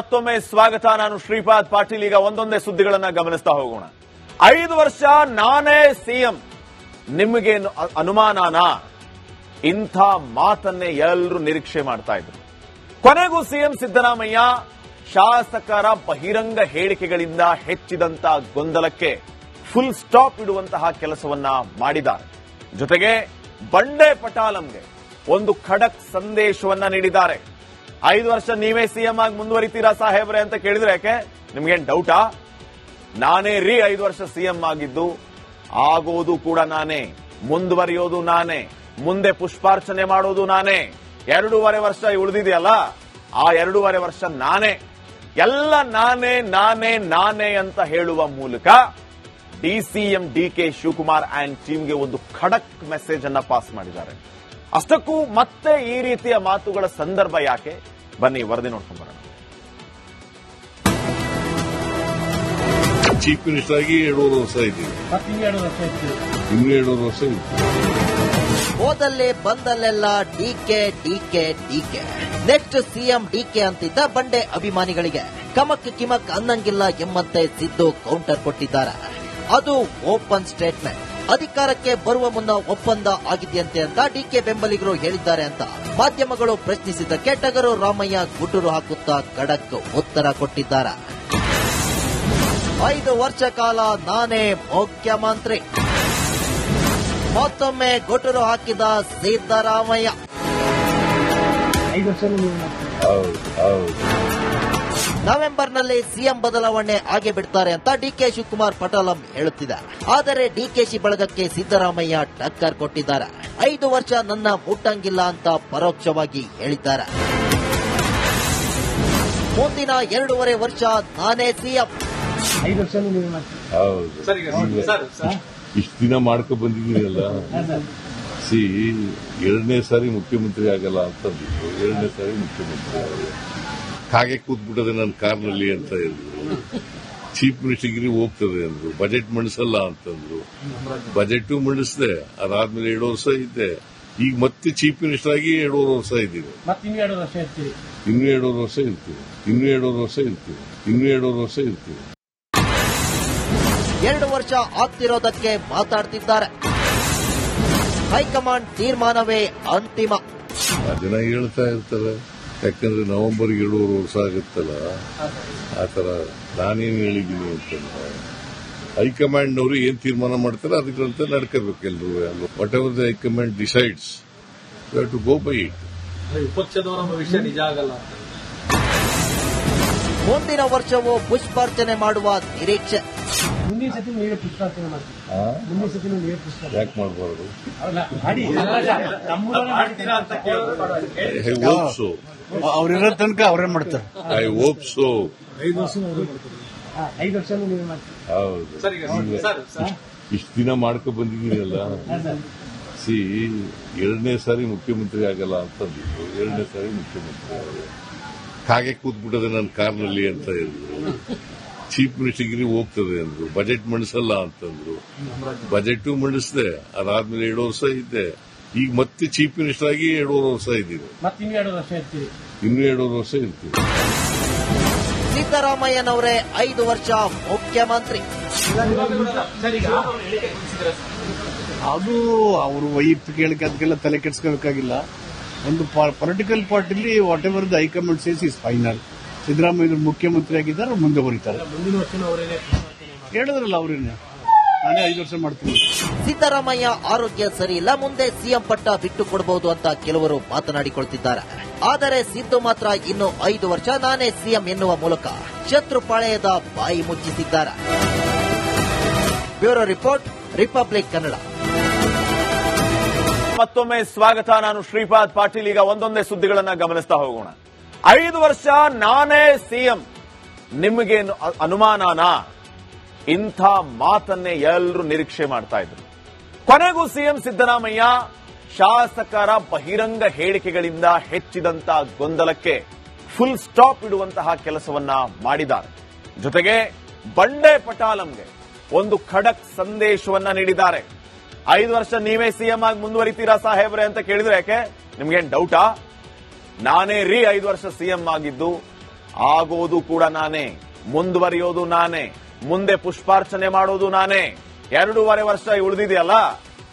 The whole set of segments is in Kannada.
ಮತ್ತೊಮ್ಮೆ ಸ್ವಾಗತ. ನಾನು ಶ್ರೀಪಾದ್ ಪಾಟೀಲ್. ಈಗ ಒಂದೊಂದೇ ಸುದ್ದಿಗಳನ್ನ ಗಮನಿಸ್ತಾ ಹೋಗೋಣ. ಐದು ವರ್ಷ ನಾನೇ ಸಿಎಂ. ನಿಮಗೇನು ಅ- ಅನುಮಾನನಾ? ಇಂಥ ಮಾತನ್ನೇ ಎಲ್ಲರೂ ನಿರೀಕ್ಷೆ ಮಾಡ್ತಾ ಇದ್ರು. ಕೊನೆಗೂ ಸಿಎಂ ಸಿದ್ದರಾಮಯ್ಯ ಶಾಸಕರ ಬಹಿರಂಗ ಹೇಳಿಕೆಗಳಿಂದ ಹೆಚ್ಚಿದಂತ ಗೊಂದಲಕ್ಕೆ ಫುಲ್ ಸ್ಟಾಪ್ ಇಡುವಂತಹ ಕೆಲಸವನ್ನ ಮಾಡಿದ್ದಾರೆ. ಜೊತೆಗೆ ಬಂಡೆ ಪಟಾಲಂಗೆ ಒಂದು ಖಡಕ್ ಸಂದೇಶವನ್ನ ನೀಡಿದ್ದಾರೆ. ಐದು ವರ್ಷ ನೀವೇ ಸಿಎಂ ಆಗಿ ಮುಂದುವರಿತೀರಾ ಸಾಹೇಬ್ರೆ ಅಂತ ಕೇಳಿದ್ರೆ ಯಾಕೆ? ನಿಮ್ಗೇನ್ ಡೌಟಾ ನಾನೇ ರೀ ಐದು ವರ್ಷ ಸಿಎಂ ಆಗಿದ್ದು. ಆಗೋದು ಕೂಡ ನಾನೇ. ಮುಂದುವರಿಯೋದು ನಾನೇ. ಮುಂದೆ ಪುಷ್ಪಾರ್ಚನೆ ಮಾಡೋದು ನಾನೇ. ಎರಡೂವರೆ ವರ್ಷ ಉಳಿದಿದೆಯಲ್ಲ? ಆ ಎರಡೂವರೆ ವರ್ಷ ನಾನೇ. ಎಲ್ಲ ನಾನೇ ನಾನೇ ನಾನೇ ಅಂತ ಹೇಳುವ ಮೂಲಕ DCM D K Shivakumar and ಟೀಮ್ಗೆ ಒಂದು ಖಡಕ್ ಮೆಸೇಜ್ ಅನ್ನ ಪಾಸ್ ಮಾಡಿದ್ದಾರೆ. ಅಷ್ಟಕ್ಕೂ ಮತ್ತೆ ಈ ರೀತಿಯ ಮಾತುಗಳ ಸಂದರ್ಭ ಯಾಕೆ? ಬನ್ನಿ ವರದಿ ನೋಡ್ಕೊಂಡ್ ಬರೋಣ ಚೀಫ್ ಮಿನಿಸ್ಟರ್ ಆಗಿ ಎರಡೂವರೆ ವರ್ಷ ಇದ್ದೀವಿ ವರ್ಷ ಇನ್ನೂ ಎರಡೂವರೆ ವರ್ಷ ಇತ್ತು ಹೋದಲ್ಲಿ ಬಂದಲ್ಲೆಲ್ಲ DK DK DK next CM DK ಅಂತಿದ್ದ ಬಂಡೆ ಅಭಿಮಾನಿಗಳಿಗೆ ಕಮಕ್ ಕಿಮಕ್ ಅನ್ನಂಗಿಲ್ಲ ಎಂಬಂತೆ ಸಿದ್ದು ಕೌಂಟರ್ ಕೊಟ್ಟಿದ್ದಾರೆ. ಅದು ಓಪನ್ ಸ್ಟೇಟ್ಮೆಂಟ್ ಅಧಿಕಾರಕ್ಕೆ ಬರುವ ಮುನ್ನ ಒಪ್ಪಂದ ಆಗಿದೆಯಂತೆ ಅಂತ ಡಿಕೆ ಬೆಂಬಲಿಗರು ಹೇಳಿದ್ದಾರೆ ಅಂತ ಮಾಧ್ಯಮಗಳು ಪ್ರಶ್ನಿಸಿದ್ದಕ್ಕೆ ಟಗರು ರಾಮಯ್ಯ ಗುಟುರು ಹಾಕುತ್ತಾ ಖಡಕ್ ಉತ್ತರ ಕೊಟ್ಟಿದ್ದಾರೆ. ಐದು ವರ್ಷ ಕಾಲ ನಾನೇ ಮುಖ್ಯಮಂತ್ರಿ. ಮತ್ತೊಮ್ಮೆ ಗುಟುರು ಹಾಕಿದ ಸಿದ್ದರಾಮಯ್ಯ. ನವೆಂಬರ್ನಲ್ಲಿ ಸಿಎಂ ಬದಲಾವಣೆ ಆಗೇ ಬಿಡ್ತಾರೆ ಅಂತ ಡಿಕೆ ಶಿವಕುಮಾರ್ ಪಟಾಲಂ ಹೇಳುತ್ತಿದ್ದಾರೆ ಆದರೆ ಡಿಕೆಶಿ ಬಳಗಕ್ಕೆ ಸಿದ್ದರಾಮಯ್ಯ ಟಕ್ಕರ್ ಕೊಟ್ಟಿದ್ದಾರೆ. ಐದು ವರ್ಷ ನನ್ನ ಮುಟ್ಟಂಗಿಲ್ಲ ಅಂತ ಪರೋಕ್ಷವಾಗಿ ಹೇಳಿದ್ದಾರೆ. ಮುಂದಿನ ಎರಡೂವರೆ ವರ್ಷ ನಾನೇ ಸಿಎಂ. ಇಷ್ಟು ದಿನ ಮಾಡ್ಕೊ ಬಂದಿದ್ದೀರಲ್ಲ? ಸಿ ಎರಡನೇ ಸಾರಿ ಮುಖ್ಯಮಂತ್ರಿ ಆಗಲ್ಲ ಅಂತಂದಿದ್ರು ಎರಡನೇ ಸಾರಿ ಮುಖ್ಯಮಂತ್ರಿ ಆಗಲ್ಲ. ಹಾಗೆ ಕೂತ್ಬಿಟ್ಟದೆ ನನ್ನ ಕಾರ್ನಲ್ಲಿ ಅಂತ ಹೇಳಿದ್ರು ಚೀಫ್ ಮಿನಿಸ್ಟರ್ಗಿರಿ ಹೋಗ್ತದೆ ಅಂದ್ರು ಬಜೆಟ್ ಮಂಡಿಸಲ್ಲ ಅಂತಂದ್ರು. ಬಜೆಟ್ ಮಂಡಿಸಿದೆ. ಅದಾದ್ಮೇಲೆ ಎರಡು ವರ್ಷ ಇದ್ದೆ ಈಗ ಮತ್ತೆ ಚೀಫ್ ಮಿನಿಸ್ಟರ್ ಆಗಿ ಎರಡೂವರೆ ವರ್ಷ ಇದ್ದೀವಿ ಇನ್ನೂ ಎರಡೂವರೆ ವರ್ಷ ಇರ್ತೀವಿ ಇನ್ನೂ ಎರಡೂವರೆ ವರ್ಷ ಇರ್ತೀವಿ ಇನ್ನೂ ಎರಡೂವರೆ ವರ್ಷ ಇರ್ತೀವಿ ಎರಡು ವರ್ಷ ಆಗ್ತಿರೋದಕ್ಕೆ ಮಾತಾಡ್ತಿದ್ದಾರೆ. ಹೈಕಮಾಂಡ್ ತೀರ್ಮಾನವೇ ಅಂತಿಮ. ಜನ ಹೇಳ್ತಾ ಇರ್ತಾರೆ. ಯಾಕಂದ್ರೆ ನವೆಂಬರ್ಗೆ ಏಳುವರೆ ವರ್ಷ ಆಗುತ್ತಲ್ಲ? ಆ ಥರ ನಾನೇನು ಹೇಳಿದ್ದೀನಿ ಅಂತಂದ್ರೆ ಹೈಕಮಾಂಡ್ ಅವರು ಏನ್ ತೀರ್ಮಾನ ಮಾಡ್ತಾರೆ ಅದಕ್ಕಂತ ನಡ್ಕೋಬೇಕು ಎಲ್ಲರೂ whatever the high command decides to go by it ವಿಪಕ್ಷದವರ ವಿಷಯ ನಿಜ ಆಗಲ್ಲ ಮುಂದಿನ ವರ್ಷವೂ ಪುಷ್ಪಾರ್ಚನೆ ಮಾಡುವ ನಿರೀಕ್ಷೆ. ಯಾಕೆ ಮಾಡಬಾರ್ದು. ಐ ಹೋಪ್ ಸೋ ಅವ್ರಿರೋ ತನಕ ಅವರೇ ಮಾಡ್ತಾರೆ. ಐ ಹೋಪ್ ಸೋ ಐದು ವರ್ಷ ಅವರು ಮಾಡ್ತೀರಿ. ಹಾ, ಐದು ವರ್ಷ ನೀವೇ ಮಾಡ್ತೀರಿ. ಹೌದು. ಸರ್ ಈಗ ಸರ್ ಸರ್. ಇಷ್ಟು ದಿನ ಮಾಡ್ಕೊ ಬಂದಿದ್ದೀರಲ್ಲ. ಸಿ ಎರಡನೇ ಸಾರಿ ಮುಖ್ಯಮಂತ್ರಿ ಆಗಲ್ಲ ಅಂತಂದಿದ್ರು ಎರಡನೇ ಸಾರಿ ಮುಖ್ಯಮಂತ್ರಿ ಆಗಲ್ಲ ಹಾಗೆ ಕೂತ್ಬಿಟ್ಟದೆ ನನ್ನ ಕಾರ್ನಲ್ಲಿ ಅಂತ ಹೇಳಿದ್ರು. ಚೀಫ್ ಮಿನಿಸ್ಟರ್ಗೆ ಹೋಗ್ತದೆ ಅಂದ್ರು ಬಜೆಟ್ ಮಂಡಿಸಲ್ಲ ಅಂತಂದ್ರು. ಬಜೆಟ್ ಮಂಡಿಸಿದೆ ಅದಾದ್ಮೇಲೆ ಎರಡು ವರ್ಷ ಇದ್ದೆ ಈಗ ಮತ್ತೆ ಚೀಫ್ ಮಿನಿಸ್ಟರ್ ಆಗಿ ಎರಡೂವರೆ ವರ್ಷ ಇದ್ದೀವಿ. ಇನ್ನೂ ಎರಡೂವರೆ ವರ್ಷ ಇರ್ತೀವಿ. ಸಿದ್ದರಾಮಯ್ಯನವರೇ ಐದು ವರ್ಷ ಮುಖ್ಯಮಂತ್ರಿ. ಅದು ಅವರು ವೈಯಕ್ತಿಕ ಹೇಳಿಕೆ ಅದಕ್ಕೆಲ್ಲ ತಲೆ ಕೆಡಿಸ್ಕೋಬೇಕಾಗಿಲ್ಲ ಒಂದು political ಪಾರ್ಟಿಲಿ whatever the high command says is final Siddaramaiah ಮುಖ್ಯಮಂತ್ರಿ ಆಗಿದ್ದಾರೆ ಮುಂದೆ ಬರೀತಾರೆ ಹೇಳಿದ್ರಲ್ಲ ಅವ್ರೇನೆ. ನಾನೇ ಐದು ವರ್ಷ ಮಾಡ್ತೀನಿ. ಸಿದ್ದರಾಮಯ್ಯ ಆರೋಗ್ಯ ಸರಿ ಇಲ್ಲ ಮುಂದೆ ಸಿಎಂ ಪಟ್ಟ ಬಿಟ್ಟು ಕೊಡಬಹುದು ಅಂತ ಕೆಲವರು ಮಾತನಾಡಿಕೊಳ್ತಿದ್ದಾರೆ. ಆದರೆ ಸಿದ್ದು ಮಾತ್ರ ಇನ್ನು ಐದು ವರ್ಷ ನಾನೇ ಸಿಎಂ ಎನ್ನುವ ಮೂಲಕ ಶತ್ರು ಪಾಳೆಯದ ಬಾಯಿ ಮುಚ್ಚಿಸಿದ್ದಾರೆ. Bureau report Republic Kannada. ಮತ್ತೊಮ್ಮೆ ಸ್ವಾಗತ ನಾನು ಶ್ರೀಪಾದ್ ಪಾಟೀಲ್. ಈಗ ಒಂದೊಂದೇ ಸುದ್ದಿಗಳನ್ನ ಗಮನಿಸ್ತಾ ಹೋಗೋಣ. ಐದು ವರ್ಷ ನಾನೇ ಸಿಎಂ. ನಿಮಗೆ ಅನುಮಾನನ? ಇಂಥ ಮಾತನ್ನೇ ಎಲ್ಲರೂ ನಿರೀಕ್ಷೆ ಮಾಡ್ತಾ ಇದ್ರು. ಕೊನೆಗೂ ಸಿಎಂ ಸಿದ್ದರಾಮಯ್ಯ ಶಾಸಕರ ಬಹಿರಂಗ ಹೇಳಿಕೆಗಳಿಂದ ಹೆಚ್ಚಿದಂತ ಗೊಂದಲಕ್ಕೆ ಫುಲ್ ಸ್ಟಾಪ್ ಇಡುವಂತಹ ಕೆಲಸವನ್ನ ಮಾಡಿದ್ದಾರೆ. ಜೊತೆಗೆ ಬಂಡೆ ಪಟಾಲಂಗೆ ಒಂದು ಖಡಕ್ ಸಂದೇಶವನ್ನ ನೀಡಿದ್ದಾರೆ. ಐದು ವರ್ಷ ನೀವೇ ಸಿಎಂ ಆಗಿ ಮುಂದುವರಿತೀರಾ ಸಾಹೇಬ್ರೆ ಅಂತ ಕೇಳಿದ್ರೆ ಯಾಕೆ? ನಿಮ್ಗೇನ್ ಡೌಟಾ ನಾನೇ ರೀ ಐದು ವರ್ಷ ಸಿಎಂ ಆಗಿದ್ದು, ಆಗೋದು ಕೂಡ ನಾನೇ. ಮುಂದುವರಿಯೋದು ನಾನೇ. ಮುಂದೆ ಪುಷ್ಪಾರ್ಚನೆ ಮಾಡೋದು ನಾನೇ. ಎರಡೂವರೆ ವರ್ಷ ಉಳಿದಿದೆಯಲ್ಲ?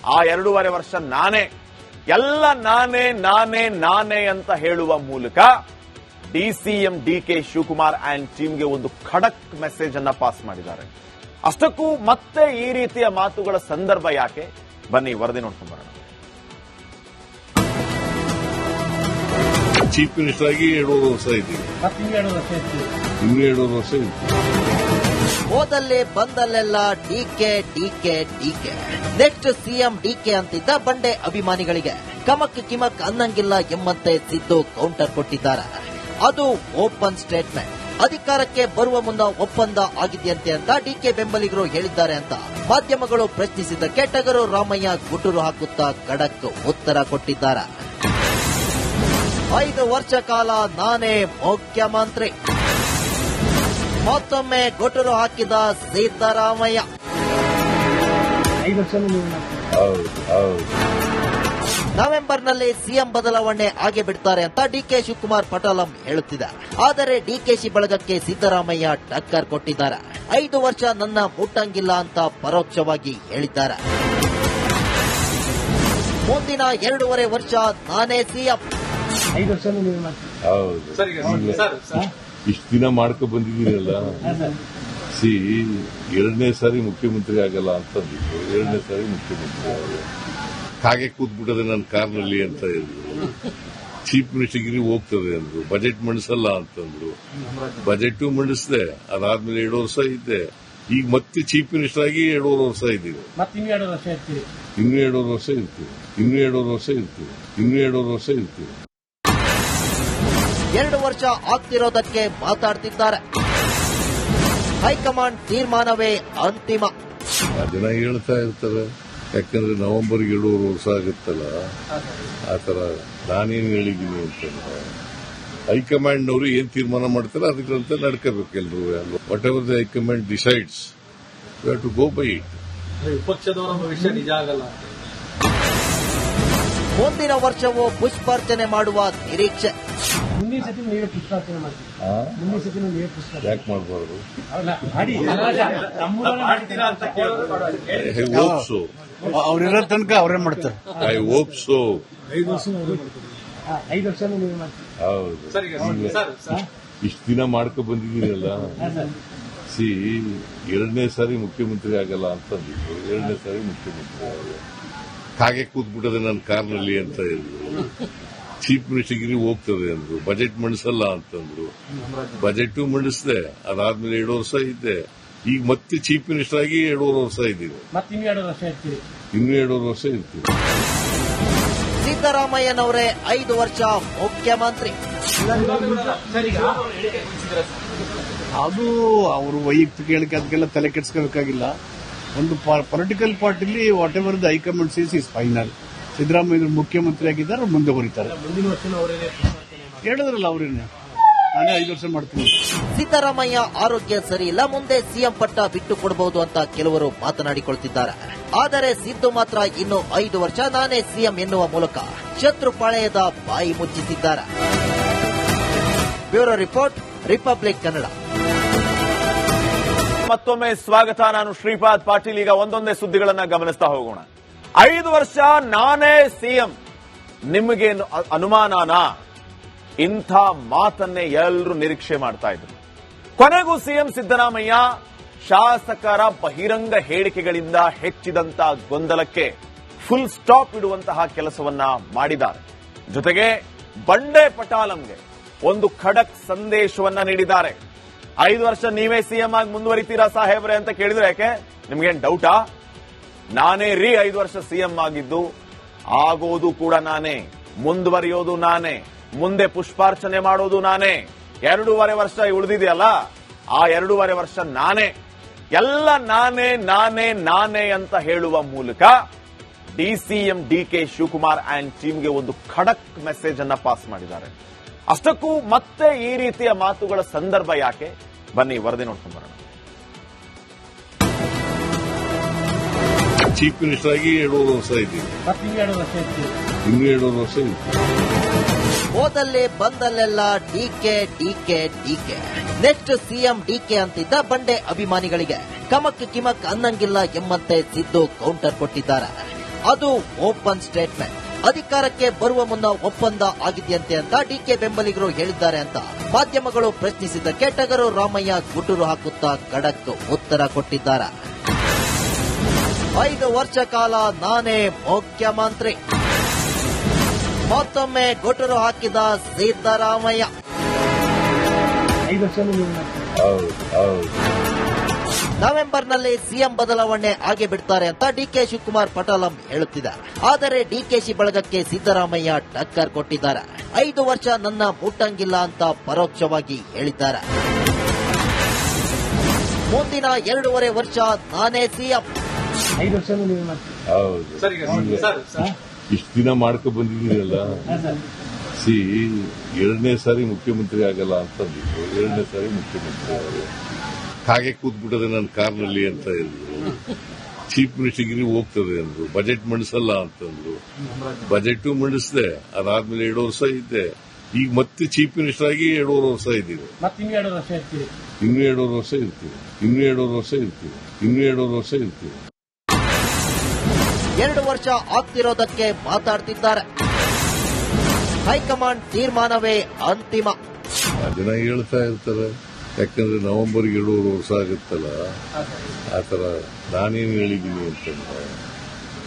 ಆ ಎರಡೂವರೆ ವರ್ಷ ನಾನೇ. ಎಲ್ಲ ನಾನೇ ನಾನೇ ನಾನೇ ಅಂತ ಹೇಳುವ ಮೂಲಕ DCM D K Shivakumar and ಟೀಮ್ಗೆ ಒಂದು ಖಡಕ್ ಮೆಸೇಜ್ ಅನ್ನ ಪಾಸ್ ಮಾಡಿದ್ದಾರೆ. ಅಷ್ಟಕ್ಕೂ ಮತ್ತೆ ಈ ರೀತಿಯ ಮಾತುಗಳ ಸಂದರ್ಭ ಯಾಕೆ? ಬನ್ನಿ ವರದಿ ನೋಡ್ಕೊಂಡ್ ಬರೋಣ. ಚೀಫ್ ಮಿನಿಸ್ಟರ್ ಆಗಿ ಎರಡೂವರೆ ವರ್ಷ ಇದ್ದೀವಿ. ಇನ್ನೂ ಎರಡೂವರೆ ವರ್ಷ ಹೋದಲ್ಲಿ ಬಂದಲ್ಲೆಲ್ಲ DK DK DK next CM DK ಅಂತಿದ್ದ ಬಂಡೆ ಅಭಿಮಾನಿಗಳಿಗೆ ಕಮಕ್ ಕಿಮಕ್ ಅನ್ನಂಗಿಲ್ಲ ಎಂಬಂತೆ ಸಿದ್ದು ಕೌಂಟರ್ ಕೊಟ್ಟಿದ್ದಾರೆ. ಅದು ಓಪನ್ ಸ್ಟೇಟ್ಮೆಂಟ್ ಅಧಿಕಾರಕ್ಕೆ ಬರುವ ಮುನ್ನ ಒಪ್ಪಂದ ಆಗಿದೆಯಂತೆ ಅಂತ ಡಿಕೆ ಬೆಂಬಲಿಗರು ಹೇಳಿದ್ದಾರೆ ಅಂತ ಮಾಧ್ಯಮಗಳು ಪ್ರಶ್ನಿಸಿದ್ದಕ್ಕೆ ಟಗರು ರಾಮಯ್ಯ ಗುಟುರು ಹಾಕುತ್ತಾ ಖಡಕ್ ಉತ್ತರ ಕೊಟ್ಟಿದ್ದಾರೆ. ಐದು ವರ್ಷ ಕಾಲ ನಾನೇ ಮುಖ್ಯಮಂತ್ರಿ. ಮತ್ತೊಮ್ಮೆ ಗೊಟ್ಟರು ಹಾಕಿದ ಸಿದ್ದರಾಮಯ್ಯ. ನವೆಂಬರ್ನಲ್ಲಿ ಸಿಎಂ ಬದಲಾವಣೆ ಆಗೇ ಬಿಡ್ತಾರೆ ಅಂತ ಡಿಕೆ ಶಿವಕುಮಾರ್ ಪಟಾಲಂ ಹೇಳುತ್ತಿದೆ ಆದರೆ ಡಿಕೆಶಿ ಬಳಗಕ್ಕೆ ಸಿದ್ದರಾಮಯ್ಯ ಟಕ್ಕರ್ ಕೊಟ್ಟಿದ್ದಾರೆ. ಐದು ವರ್ಷ ನನ್ನ ಮುಟ್ಟಂಗಿಲ್ಲ ಅಂತ ಪರೋಕ್ಷವಾಗಿ ಹೇಳಿದ್ದಾರೆ. ಮುಂದಿನ ಎರಡೂವರೆ ವರ್ಷ ನಾನೇ ಸಿಎಂ. ಐದು ವರ್ಷನೂ ನೀವು ಮಾಡ್ತೀವಿ ಹೌದು. Sir sir sir. ಇಷ್ಟು ದಿನ ಮಾಡ್ಕೊ ಬಂದಿದ್ದೀರಲ್ಲ? ಸಿ ಎರಡನೇ ಸಾರಿ ಮುಖ್ಯಮಂತ್ರಿ ಆಗಲ್ಲ ಅಂತಂದಿದ್ರು ಎರಡನೇ ಸಾರಿ ಮುಖ್ಯಮಂತ್ರಿ ಆಗಲ್ಲ ಹಾಗೆ ಕೂತ್ಬಿಟ್ಟದೆ ನನ್ನ ಕಾರ್ನಲ್ಲಿ ಅಂತ ಹೇಳಿದ್ರು ಚೀಫ್ ಮಿನಿಸ್ಟರ್ಗಿರಿ ಹೋಗ್ತದೆ ಅಂದ್ರು. ಬಜೆಟ್ ಮಂಡಿಸಲ್ಲ ಅಂತಂದ್ರು ಬಜೆಟ್ ಮಂಡಿಸಿದೆ. ಅದಾದ್ಮೇಲೆ ಎರಡು ವರ್ಷ ಇದ್ದೆ. ಈಗ ಮತ್ತೆ ಚೀಫ್ ಮಿನಿಸ್ಟರ್ ಆಗಿ ಎರಡೂವರೆ ವರ್ಷ ಇದ್ದೀವಿ. ಇನ್ನೂ ಎರಡೂವರೆ ವರ್ಷ ಇರ್ತೀವಿ. ಇನ್ನೂ ಎರಡೂವರೆ ವರ್ಷ ಇರ್ತೀವಿ. ಇನ್ನೂ ಎರಡೂವರೆ ವರ್ಷ ಇರ್ತೀವಿ. ಎರಡು ವರ್ಷ ಆಗ್ತಿರೋದಕ್ಕೆ ಮಾತಾಡ್ತಿದ್ದಾರೆ. ಹೈಕಮಾಂಡ್ ತೀರ್ಮಾನವೇ ಅಂತಿಮ. ಜನ ಹೇಳ್ತಾ ಇರ್ತಾರೆ. ಯಾಕಂದ್ರೆ ನವೆಂಬರ್ ಎರಡೂವರೆ ವರ್ಷ ಆಗುತ್ತಲ್ಲ? ಆ ತರ ನಾನೇನು ಹೇಳಿದ್ದೀನಿ ಅಂತಂದ್ರೆ ಹೈಕಮಾಂಡ್ನವರು ಏನ್ ತೀರ್ಮಾನ ಮಾಡ್ತಾರೆ ಅದಕ್ಕಂತ ನಡ್ಕೋಬೇಕು ಎಲ್ಲರೂ whatever the high command decides you have to go by it ವಿಪಕ್ಷದವರ ಭವಿಷ್ಯ ನಿಜ ಆಗಲ್ಲ ಮುಂದಿನ ವರ್ಷವೂ ಪುಷ್ಪಾರ್ಚನೆ ಮಾಡುವ ನಿರೀಕ್ಷೆ. ಮುಂದಿನ ಸತಿ ನೀವೇ ಪುಷ್ಪಾರ್ಚನೆ ಮಾಡ್ತೀವಿ ಮುಂದಿನ ಸತಿ ನೀವೇ ಪುಷ್ಪಾರ್ಚನೆ ಯಾಕೆ ಮಾಡಬಾರ್ದು? ಅಲ್ಲ, ಮಾಡಿ. ನಮ್ಮೂರಲ್ಲೇ ಮಾಡ್ತೀರಾ ಅಂತ ಕೇಳಿದ್ರೆ ಐ ಹೋಪ್ ಸೊ ಅವ್ರಿರೋ ತನಕ ಅವರೇ ಮಾಡ್ತಾರೆ. ಐ ಹೋಪ್ ಸೊ ಐದು ವರ್ಷ ಐದು ವರ್ಷನೂ ನೀವು ಮಾಡ್ತೀವಿ ಹೌದು. ಸರ್ ಈಗ ಸರ್ ಸರ್. ಇಷ್ಟು ದಿನ ಮಾಡ್ಕೊ ಬಂದಿದ್ದೀರಲ್ಲ? ಸಿ ಎರಡನೇ ಸಾರಿ ಮುಖ್ಯಮಂತ್ರಿ ಆಗಲ್ಲ ಅಂತಂದಿದ್ರು ಎರಡನೇ ಸಾರಿ ಮುಖ್ಯಮಂತ್ರಿ ಆದ್ರು ಹಾಗೆ ಕೂತ್ಬಿಟ್ಟದೆ ನನ್ನ ಕಾರ್ನಲ್ಲಿ ಅಂತ ಹೇಳಿದ್ರು ಚೀಫ್ ಮಿನಿಸ್ಟರ್ಗಿರಿ ಹೋಗ್ತದೆ ಅಂದ್ರು. ಬಜೆಟ್ ಮಂಡಿಸಲ್ಲ ಅಂತಂದ್ರು ಬಜೆಟ್ ಮಂಡಿಸಿದೆ. ಅದಾದ್ಮೇಲೆ ಎರಡು ವರ್ಷ ಇದ್ದೆ. ಈಗ ಮತ್ತೆ ಚೀಫ್ ಮಿನಿಸ್ಟರ್ ಆಗಿ ಎರಡೂವರೆ ವರ್ಷ ಇದ್ದೀವಿ ಇನ್ನೂ ಎರಡೂವರೆ ವರ್ಷ ಇರ್ತೀವಿ ಸಿದ್ದರಾಮಯ್ಯನವರೇ ಐದು ವರ್ಷ ಮುಖ್ಯಮಂತ್ರಿ. ಅದು ಅವರು ವೈಯಕ್ತಿಕ ಹೇಳಿಕೆ ಅದಕ್ಕೆಲ್ಲ ತಲೆ ಕೆಡಿಸ್ಕೋಬೇಕಾಗಿಲ್ಲ. ಒಂದು political ಪಾರ್ಟಿಲಿ whatever the high command sees is final Siddaramaiah ಮುಖ್ಯಮಂತ್ರಿ ಆಗಿದ್ದಾರೆ ಮುಂದೆ ಅವರೇನೆ ಹೇಳಿದ್ರಲ್ಲ ಅವರೇನು? ನಾನೇ ಐದು ವರ್ಷ ಮಾಡ್ತೀನಿ. ಸಿದ್ದರಾಮಯ್ಯ ಆರೋಗ್ಯ ಸರಿ ಇಲ್ಲ, ಮುಂದೆ ಸಿಎಂ ಪಟ್ಟ ಬಿಟ್ಟು ಕೊಡಬಹುದು ಅಂತ ಕೆಲವರು ಮಾತನಾಡಿಕೊಳ್ತಿದ್ದಾರೆ. ಆದರೆ ಸಿದ್ದು ಮಾತ್ರ ಇನ್ನು ಐದು ವರ್ಷ ನಾನೇ ಸಿಎಂ ಎನ್ನುವ ಮೂಲಕ ಶತ್ರು ಪಾಳೆಯದ ಬಾಯಿ ಮುಚ್ಚಿಸಿದ್ದಾರೆ. Bureau report, Republic Kannada. ಮತ್ತೊಮ್ಮೆ ಸ್ವಾಗತ. ನಾನು ಶ್ರೀಪಾದ್ ಪಾಟೀಲ್. ಈಗ ಒಂದೊಂದೇ ಸುದ್ದಿಗಳನ್ನ ಗಮನಿಸ್ತಾ ಹೋಗೋಣ. ಐದು ವರ್ಷ ನಾನೇ ಸಿಎಂ. ನಿಮಗೇನು ಅ- ಅನುಮಾನನಾ? ಇಂಥ ಮಾತನ್ನೇ ಎಲ್ಲರೂ ನಿರೀಕ್ಷೆ ಮಾಡ್ತಾ ಇದ್ರು. ಕೊನೆಗೂ ಸಿಎಂ ಸಿದ್ದರಾಮಯ್ಯ ಶಾಸಕರ ಬಹಿರಂಗ ಹೇಳಿಕೆಗಳಿಂದ ಹೆಚ್ಚಿದಂತ ಗೊಂದಲಕ್ಕೆ ಫುಲ್ ಸ್ಟಾಪ್ ಇಡುವಂತಹ ಕೆಲಸವನ್ನ ಮಾಡಿದ್ದಾರೆ. ಜೊತೆಗೆ ಬಂಡೆ ಪಟಾಲಂಗೆ ಒಂದು ಖಡಕ್ ಸಂದೇಶವನ್ನ ನೀಡಿದ್ದಾರೆ. ಐದು ವರ್ಷ ನೀವೇ ಸಿಎಂ ಆಗಿ ಮುಂದುವರಿತೀರಾ ಸಾಹೇಬ್ರೆ ಅಂತ ಕೇಳಿದ್ರೆ ಯಾಕೆ? ನಿಮ್ಗೇನ್ ಡೌಟಾ? ನಾನೇ ರೀ ಐದು ವರ್ಷ ಸಿಎಂ ಆಗಿದ್ದು, ಆಗೋದು ಕೂಡ ನಾನೇ, ಮುಂದುವರಿಯೋದು ನಾನೇ, ಮುಂದೆ ಪುಷ್ಪಾರ್ಚನೆ ಮಾಡೋದು ನಾನೇ, ಎರಡೂವರೆ ವರ್ಷ ಉಳಿದಿದೆಯಲ್ಲ, ಆ ಎರಡೂವರೆ ವರ್ಷ ನಾನೇ, ಎಲ್ಲ ನಾನೇ ನಾನೇ ನಾನೇ ಅಂತ ಹೇಳುವ ಮೂಲಕ DCM D K Shivakumar and ಟೀಮ್ಗೆ ಒಂದು ಖಡಕ್ ಮೆಸೇಜ್ ಅನ್ನ ಪಾಸ್ ಮಾಡಿದ್ದಾರೆ. ಅಷ್ಟಕ್ಕೂ ಮತ್ತೆ ಈ ರೀತಿಯ ಮಾತುಗಳ ಸಂದರ್ಭ ಯಾಕೆ? ಬನ್ನಿ ವರದಿ ನೋಡ್ಕೊಂಡು ಬರೋಣ. ಚೀಫ್ ಮಿನಿಸ್ಟರ್ ಆಗಿ ಎರಡೂವರೆ ವರ್ಷ ಇದ್ದೀವಿ ಇನ್ನೆರಡು ವರ್ಷ ಇರ್ತೀವಿ ಇನ್ನೂ ಎರಡೂವರೆ ವರ್ಷ ಇರ್ತೀವಿ ಹೋದಲ್ಲಿ ಬಂದಲ್ಲೆಲ್ಲ DK DK DK next CM DK ಅಂತಿದ್ದ ಬಂಡೆ ಅಭಿಮಾನಿಗಳಿಗೆ ಕಮಕ್ ಕಿಮಕ್ ಅನ್ನಂಗಿಲ್ಲ ಎಂಬಂತೆ ಸಿದ್ದು ಕೌಂಟರ್ ಕೊಟ್ಟಿದ್ದಾರೆ. ಅದು ಓಪನ್ ಸ್ಟೇಟ್ಮೆಂಟ್ ಅಧಿಕಾರಕ್ಕೆ ಬರುವ ಮುನ್ನ ಒಪ್ಪಂದ ಆಗಿದೆಯಂತೆ ಅಂತ ಡಿಕೆ ಬೆಂಬಲಿಗರು ಹೇಳಿದ್ದಾರೆ ಅಂತ ಮಾಧ್ಯಮಗಳು ಪ್ರಶ್ನಿಸಿದ್ದಕ್ಕೆ ಟಗರು ರಾಮಯ್ಯ ಗುಟುರು ಹಾಕುತ್ತಾ ಖಡಕ್ ಉತ್ತರ ಕೊಟ್ಟಿದ್ದಾರೆ. ಐದು ವರ್ಷ ಕಾಲ ನಾನೇ ಮುಖ್ಯಮಂತ್ರಿ. ಮತ್ತೊಮ್ಮೆ ಗುಟುರು ಹಾಕಿದ ಸಿದ್ದರಾಮಯ್ಯ. ನವೆಂಬರ್ನಲ್ಲಿ ಸಿಎಂ ಬದಲಾವಣೆ ಆಗಿ ಬಿಡ್ತಾರೆ ಅಂತ ಡಿಕೆ ಶಿವಕುಮಾರ್ ಪಟಾಲಂ ಹೇಳುತ್ತಿದ್ದಾರೆ. ಆದರೆ ಡಿಕೆಶಿ ಬಳಗಕ್ಕೆ ಸಿದ್ದರಾಮಯ್ಯ ಟಕ್ಕರ್ ಕೊಟ್ಟಿದ್ದಾರೆ. ಐದು ವರ್ಷ ನನ್ನ ಮುಟ್ಟಂಗಿಲ್ಲ ಅಂತ ಪರೋಕ್ಷವಾಗಿ ಹೇಳಿದ್ದಾರೆ. ಮುಂದಿನ ಎರಡೂವರೆ ವರ್ಷ ನಾನೇ ಸಿಎಂ. ಐದು ವರ್ಷ ನೀವು ಹೌದು. ಸರ್ ಈಗ ಸರ್ ಸರ್. ಇಷ್ಟು ದಿನ ಮಾಡ್ಕೊ ಬಂದಿದ್ದೀರಲ್ಲ? ಸಿ ಎರಡನೇ ಸಾರಿ ಮುಖ್ಯಮಂತ್ರಿ ಆಗಲ್ಲ ಅಂತಂದಿದ್ರು ಎರಡನೇ ಸಾರಿ ಮುಖ್ಯಮಂತ್ರಿ ಅವರು ಹಾಗೆ ಕೂತ್ಬಿಟ್ಟದೆ ನನ್ನ ಕಾರ್ನಲ್ಲಿ ಅಂತ ಹೇಳಿದ್ರು ಚೀಫ್ ಮಿನಿಸ್ಟರ್ಗಿರಿ ಹೋಗ್ತದೆ ಅಂದ್ರು ಬಜೆಟ್ ಮಂಡಿಸಲ್ಲ ಅಂತಂದ್ರು ಬಜೆಟ್ ಮಂಡಿಸಿದೆ. ಅದಾದ್ಮೇಲೆ ಎರಡು ವರ್ಷ ಇದ್ದೆ ಈಗ ಮತ್ತೆ ಚೀಫ್ ಮಿನಿಸ್ಟರ್ ಆಗಿ ಎರಡೂವರೆ ವರ್ಷ ಇದ್ದೀವಿ. ಮತ್ತೆ ಇನ್ನೂ ಎರಡು ವರ್ಷ ಇರ್ತೀರಿ. ಇನ್ನೂ ಎರಡೂವರೆ ವರ್ಷ ಇರ್ತೀವಿ. ಇನ್ನೂ ಎರಡೂವರೆ ವರ್ಷ ಇರ್ತೀವಿ. ಇನ್ನೂ ಎರಡೂವರೆ ವರ್ಷ ಇರ್ತೀವಿ. ಎರಡು ವರ್ಷ ಆಗ್ತಿರೋದಕ್ಕೆ ಮಾತಾಡ್ತಿದ್ದಾರೆ. ಹೈಕಮಾಂಡ್ ತೀರ್ಮಾನವೇ ಅಂತಿಮ. ಜನ ಹೇಳ್ತಾ ಇರ್ತಾರೆ. ಯಾಕಂದ್ರೆ ನವೆಂಬರ್ಗೆ ಎರಡೂವರೆ ವರ್ಷ ಆಗುತ್ತಲ್ಲ? ಆ ಥರ ನಾನೇನು ಹೇಳಿದ್ದೀನಿ ಅಂತಂದ್ರೆ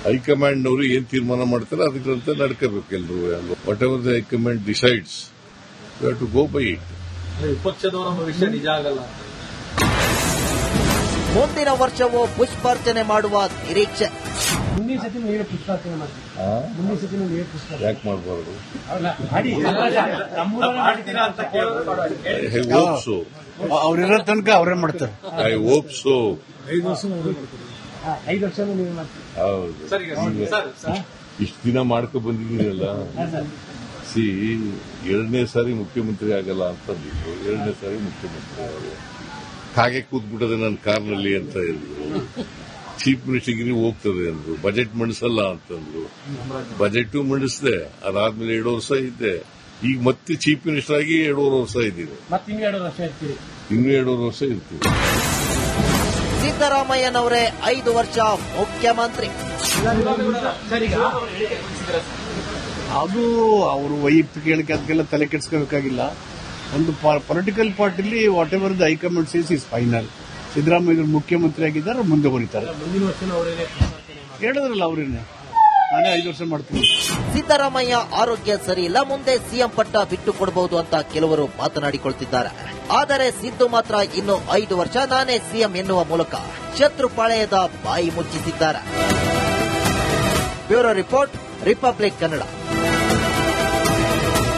ಹೈಕಮಾಂಡ್ನವರು ಏನ್ ತೀರ್ಮಾನ ಮಾಡ್ತಾರೆ ಅದಕ್ಕಂತ ನಡ್ಕೋಬೇಕು ಎಲ್ಲರೂ whatever the high command decides to go by it ವಿಪಕ್ಷದವರ ಭವಿಷ್ಯ ನಿಜ ಆಗಲ್ಲ ಮುಂದಿನ ವರ್ಷವೂ ಪುಷ್ಪಾರ್ಚನೆ ಮಾಡುವ ನಿರೀಕ್ಷೆ. ಮುಂದಿನ ಸತಿ ನೀವೇ ಪುಷ್ಪಾರ್ಚನೆ ಮಾಡ್ತೀರಿ ಮುಂದಿನ ಸತಿ ನೀವೇ ಪುಷ್ಪಾರ್ಚನೆ ಯಾಕೆ ಮಾಡಬಾರ್ದು? ಅಲ್ಲ, ಮಾಡಿ ನಮ್ಮೂರಲ್ಲಿ ಮಾಡ್ತೀರಾ ಅಂತ ಕೇಳಿದ್ರೆ ಐ ಹೋಪ್ ಸೊ ಅವ್ರಿರೋ ತನಕ ಅವರೇ ಮಾಡ್ತಾರೆ. ಐ ಹೋಪ್ ಸೊ ಐದು ವರ್ಷ ಐದು ವರ್ಷ ನೀವು ಮಾಡ್ತೀರಿ? ಹೌದು. ಸರ್ ಈಗ ಸರ್ ಸರ್. ಇಷ್ಟು ದಿನ ಮಾಡ್ಕೊ ಬಂದಿದ್ದೀರಲ್ಲ. ಸಿ ಎರಡನೇ ಸಾರಿ ಮುಖ್ಯಮಂತ್ರಿ ಆಗಲ್ಲ ಅಂತಂದಿದ್ರು ಎರಡನೇ ಸಾರಿ ಮುಖ್ಯಮಂತ್ರಿ ಆಗಲ್ಲ ಹಾಗೆ ಕೂತ್ಬಿಟ್ಟದೆ ನನ್ನ ಕಾರ್ನಲ್ಲಿ ಅಂತ ಹೇಳಿದ್ರು. ಚೀಫ್ ಮಿನಿಸ್ಟರ್ಗೆ ಹೋಗ್ತದೆ ಅಂದ್ರು. ಬಜೆಟ್ ಮಂಡಿಸಲ್ಲ ಅಂತಂದ್ರು. ಬಜೆಟ್ ಮಂಡಿಸಿದೆ. ಅದಾದ್ಮೇಲೆ ಎರಡು ವರ್ಷ ಇದ್ದೆ ಈಗ ಮತ್ತೆ ಚೀಫ್ ಮಿನಿಸ್ಟರ್ ಆಗಿ ಎರಡೂವರೆ ವರ್ಷ ಇದ್ದೀವಿ. ಮತ್ತೆ ಇನ್ನೂ ಎರಡು ವರ್ಷ ಇರ್ತೀರಿ. ಇನ್ನೂ ಎರಡೂವರೆ ವರ್ಷ ಇರ್ತೀವಿ. ಸಿದ್ದರಾಮಯ್ಯನವರೇ ಐದು ವರ್ಷ ಮುಖ್ಯಮಂತ್ರಿ. ಅದು ಅವರು ವೈಯಕ್ತಿಕ ಹೇಳಿಕೆ ಅದಕ್ಕೆಲ್ಲ ತಲೆ ಕೆಡಿಸ್ಕೋಬೇಕಾಗಿಲ್ಲ ಒಂದು political ಪಾರ್ಟಿಲಿ whatever the high command sees is final Siddaramaiah ಮುಖ್ಯಮಂತ್ರಿ ಆಗಿದ್ದಾರೆ ಅವ್ರು ಮುಂದೆ ಬರೀತಾರೆ. ಹೇಳಿದ್ರಲ್ಲ ಅವರೇನೆ. ನಾನೇ ಐದು ವರ್ಷ ಮಾಡ್ತೀನಿ. ಸಿದ್ದರಾಮಯ್ಯ ಆರೋಗ್ಯ ಸರಿ ಇಲ್ಲ ಮುಂದೆ ಸಿಎಂ ಪಟ್ಟ ಬಿಟ್ಟು ಕೊಡಬಹುದು ಅಂತ ಕೆಲವರು ಮಾತನಾಡಿಕೊಳ್ತಿದ್ದಾರೆ. ಆದರೆ ಸಿದ್ದು ಮಾತ್ರ ಇನ್ನು ಐದು ವರ್ಷ ನಾನೇ ಸಿಎಂ ಎನ್ನುವ ಮೂಲಕ ಶತ್ರು ಪಾಳೆಯದ ಬಾಯಿ ಮುಚ್ಚಿಸಿದ್ದಾರೆ. Bureau report Republic Kannada.